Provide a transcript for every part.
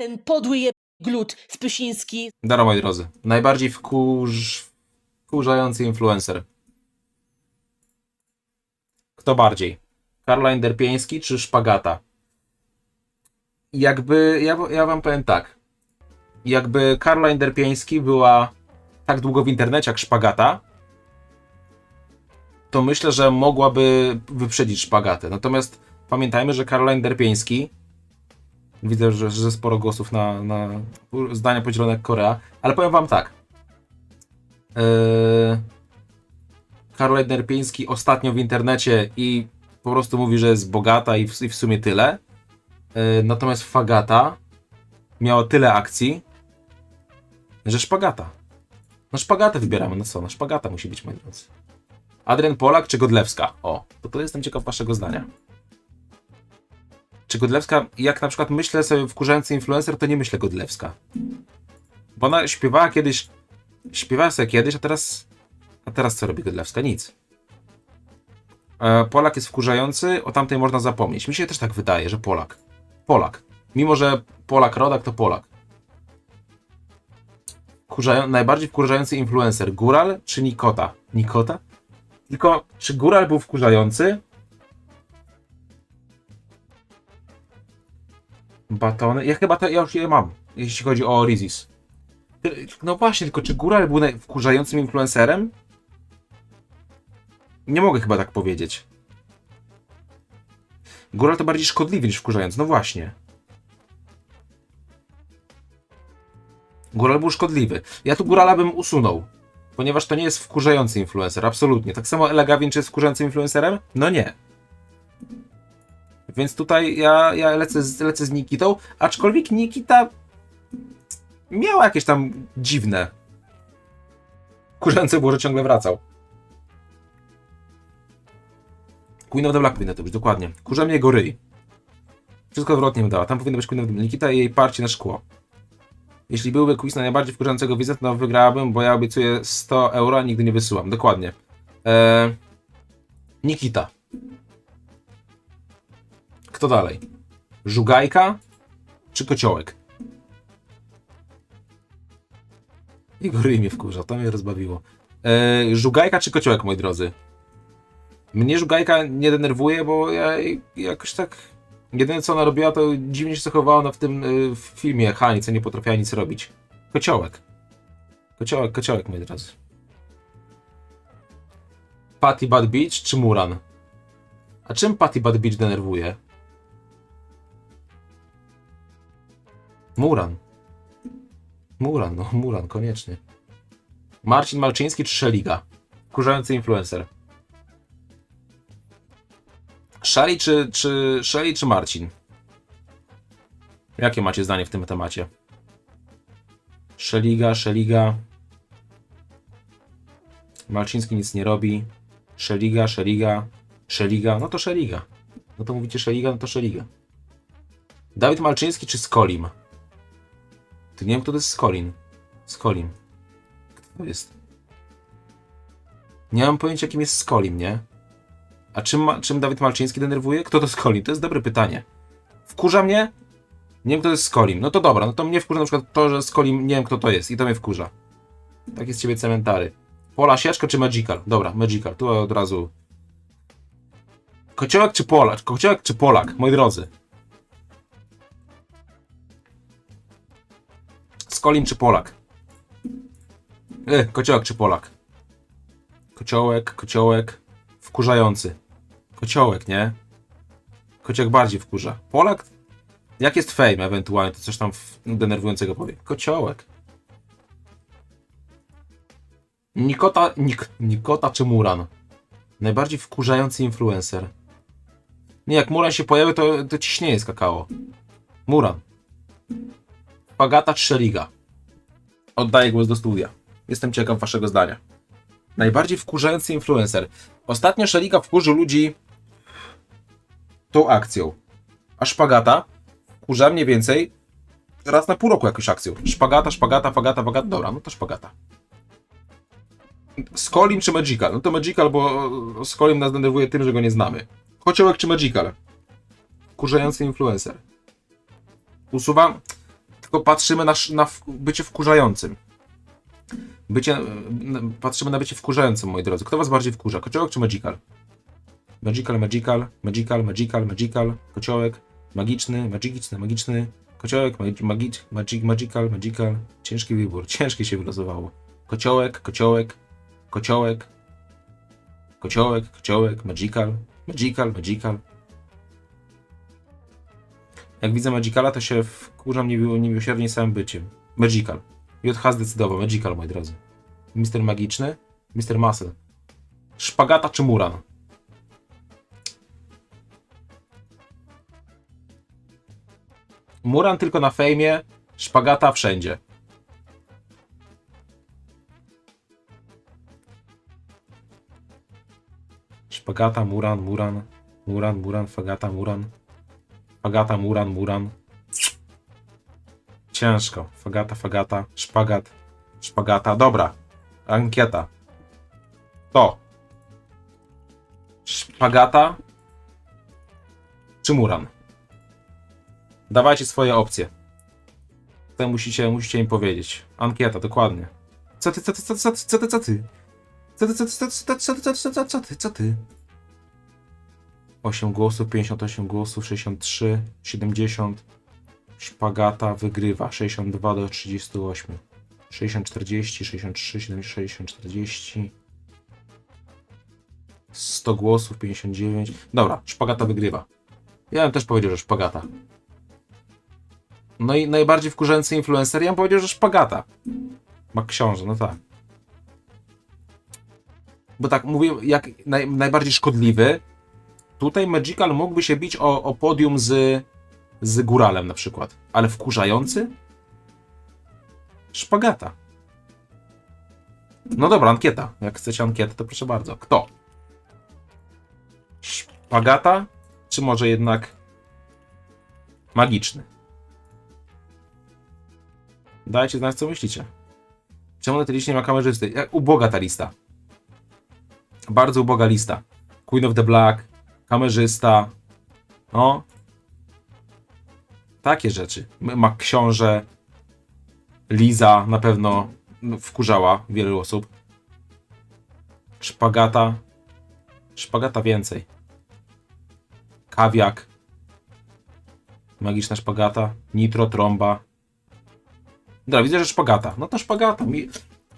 ten podły je glut Spysiński. Dobra, moi drodzy. Najbardziej wkurz... wkurzający influencer. Kto bardziej? Karla Derpieński czy Szpagata? Jakby, ja, ja wam powiem tak. Jakby Karla Derpieński była tak długo w internecie jak Szpagata, to myślę, że mogłaby wyprzedzić Szpagatę. Natomiast pamiętajmy, że Karla Derpieński Widzę, że, że sporo głosów na, na zdania podzielone jak Korea, ale powiem wam tak. Yy, Karol Derpiński ostatnio w internecie i po prostu mówi, że jest bogata i w, i w sumie tyle. Yy, natomiast Fagata miała tyle akcji, że szpagata. No szpagatę wybieramy, no co? No szpagata musi być, moi. Adrian Polak czy Godlewska? O, to to jestem ciekaw waszego zdania. Czy Godlewska, jak na przykład myślę sobie wkurzający influencer, to nie myślę Godlewska. Bo ona śpiewała kiedyś, śpiewała sobie kiedyś, a teraz, a teraz co robi Godlewska? Nic. E, Polak jest wkurzający, o tamtej można zapomnieć. Mi się też tak wydaje, że Polak. Polak. Mimo, że Polak rodak, to Polak. Wkurzają, najbardziej wkurzający influencer, Góral czy Nikota? Nikota? Tylko, czy Góral był wkurzający? Batony. Ja chyba to, ja już je mam, jeśli chodzi o Rizis. Ty- No właśnie, tylko czy Góral był wkurzającym influencerem? Nie mogę chyba tak powiedzieć. Góral to bardziej szkodliwy niż wkurzający, no właśnie. Góral był szkodliwy. Ja tu Górala bym usunął, ponieważ to nie jest wkurzający influencer, absolutnie. Tak samo Elegawin czy jest wkurzającym influencerem? No nie. Więc tutaj ja, ja lecę, z, lecę z Nikitą, aczkolwiek Nikita miała jakieś tam dziwne. Kurzęce było, że ciągle wracał. Queen of the Black powinno to być, dokładnie. Kurza jego ryj. Wszystko odwrotnie dała. Tam powinno być Queen of the Nikita i jej parcie na szkło. Jeśli byłby quiz na najbardziej wkurzającego widzę, to wygrałabym, bo ja obiecuję 100 euro, a nigdy nie wysyłam. Dokładnie. Eee, Nikita. Kto dalej? Żugajka czy kociołek? Ryj mnie wkurza, to mnie rozbawiło. Eee, żugajka czy kociołek, moi drodzy? Mnie żugajka nie denerwuje, bo ja jakoś tak... Jedyne co ona robiła, to dziwnie się zachowała ona w tym y, w filmie Hani, co nie potrafiła nic robić. Kociołek. Kociołek, kociołek, moi drodzy. Patty Bad Beach czy Muran? A czym Patty Bad Beach denerwuje? Muran. Muran, no Muran, koniecznie. Marcin Malczyński czy Szeliga? Kurzający influencer. Szali czy, czy, Szeli czy Marcin? Jakie macie zdanie w tym temacie? Szeliga, Szeliga. Malczyński nic nie robi. Szeliga, Szeliga, Szeliga. No to Szeliga. No to mówicie Szeliga, no to Szeliga. Dawid Malczyński czy Skolim? Ty nie wiem, kto to jest Skolin. Skolim. Kto to jest? Nie mam pojęcia, kim jest Skolim, nie? A czym, ma, czym Dawid Malczyński denerwuje? Kto to Skolim? To jest dobre pytanie. Wkurza mnie? Nie wiem, kto to jest Skolim. No to dobra, no to mnie wkurza na przykład to, że Skolim nie wiem, kto to jest. I to mnie wkurza. Tak jest z ciebie cementary. Pola sieczka czy Magical? Dobra, Magical. Tu od razu. Kociołek czy Polak? Kociołek czy Polak? Moi drodzy. Skolim czy Polak? E, kociołek czy Polak? Kociołek, kociołek. Wkurzający. Kociołek, nie? Kociołek bardziej wkurza. Polak? Jak jest fame ewentualnie, to coś tam denerwującego powie. Kociołek. Nikota, Nik, Nikota czy Muran? Najbardziej wkurzający influencer. Nie, jak Muran się pojawi, to, to ciśnieje z kakao. Muran. Pagata czy Szeliga? Oddaję głos do studia. Jestem ciekaw waszego zdania. Najbardziej wkurzający influencer. Ostatnio Szeliga wkurzył ludzi tą akcją. A Szpagata wkurza mniej więcej raz na pół roku jakąś akcją. Szpagata, szpagata, fagata, fagata. Dobra, no to szpagata. Skolim czy Magical? No to Magical, bo Skolim nas denerwuje tym, że go nie znamy. Kociołek czy Magical? Wkurzający influencer. Usuwam. Tylko patrzymy na, na w- bycie wkurzającym. Bycie, n- patrzymy na bycie wkurzającym, moi drodzy. Kto was bardziej wkurza? Kociołek czy Magical? Magical, Magical, Magical, Magical, Magical, Kociołek, magiczny, magiczny, magiczny, Kociołek, magi- magic, magic, Magical, Magical. Ciężki wybór, ciężki się wylosowało. Kociołek, Kociołek, Kociołek, Kociołek, Kociołek, Magical, Magical, Magical. Jak widzę Magicala, to się wkurzam niemiło- niemiłosiernie samym byciem. Magical. JH zdecydował, Magical, moi drodzy. Mister Magiczny, Mister Muscle. Szpagata czy Muran? Muran tylko na fejmie, szpagata wszędzie. Szpagata, Muran, Muran, Muran, Muran, Fagata, Muran. Fagata, Muran, Muran. Ciężko. Fagata, fagata, szpagat, szpagata. Dobra. Ankieta. To. Szpagata czy Muran? Dawajcie swoje opcje. Tutaj musicie, musicie im powiedzieć. Ankieta, dokładnie. Co ty, co ty, co ty, co ty, co ty? Co ty, co ty, co ty, co ty, co ty, co ty, co ty, co ty? 8 głosów, 58 głosów, 63, 70. Szpagata wygrywa 62 do 38. 60, 40, 63, 70, 60, 40. 100 głosów, 59. Dobra, szpagata wygrywa. Ja bym też powiedział, że szpagata. No i najbardziej wkurzający influencer, ja bym powiedział, że szpagata. Ma książę, no tak. Bo tak mówię, jak naj, najbardziej szkodliwy, tutaj Magical mógłby się bić o, o podium z, z Góralem na przykład. Ale wkurzający? Szpagata. No dobra, ankieta. Jak chcecie ankietę, to proszę bardzo. Kto? Szpagata? Czy może jednak magiczny? Dajcie znać, co myślicie. Czemu na tej liście nie ma kamerzysty? Jak uboga ta lista. Bardzo uboga lista. Queen of the Black, kamerzysta. No. Takie rzeczy. Ma książę. Liza na pewno no, wkurzała wielu osób. Szpagata. Szpagata więcej. Kawiak. Magiczna szpagata. Nitro, tromba. Dobra, widzę, że szpagata. No to szpagata.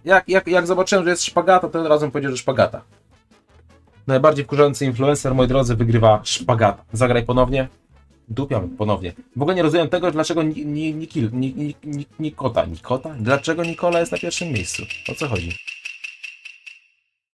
Jak, jak, jak zobaczyłem, że jest szpagata, to od razu bym powiedział, że szpagata. Najbardziej wkurzający influencer, moi drodzy, wygrywa szpagata. Zagraj ponownie. Dupiam ponownie. W ogóle nie rozumiem tego, dlaczego ni, ni, Nikil, ni, ni, ni, Nikota. Nikota? Dlaczego Nikola jest na pierwszym miejscu? O co chodzi?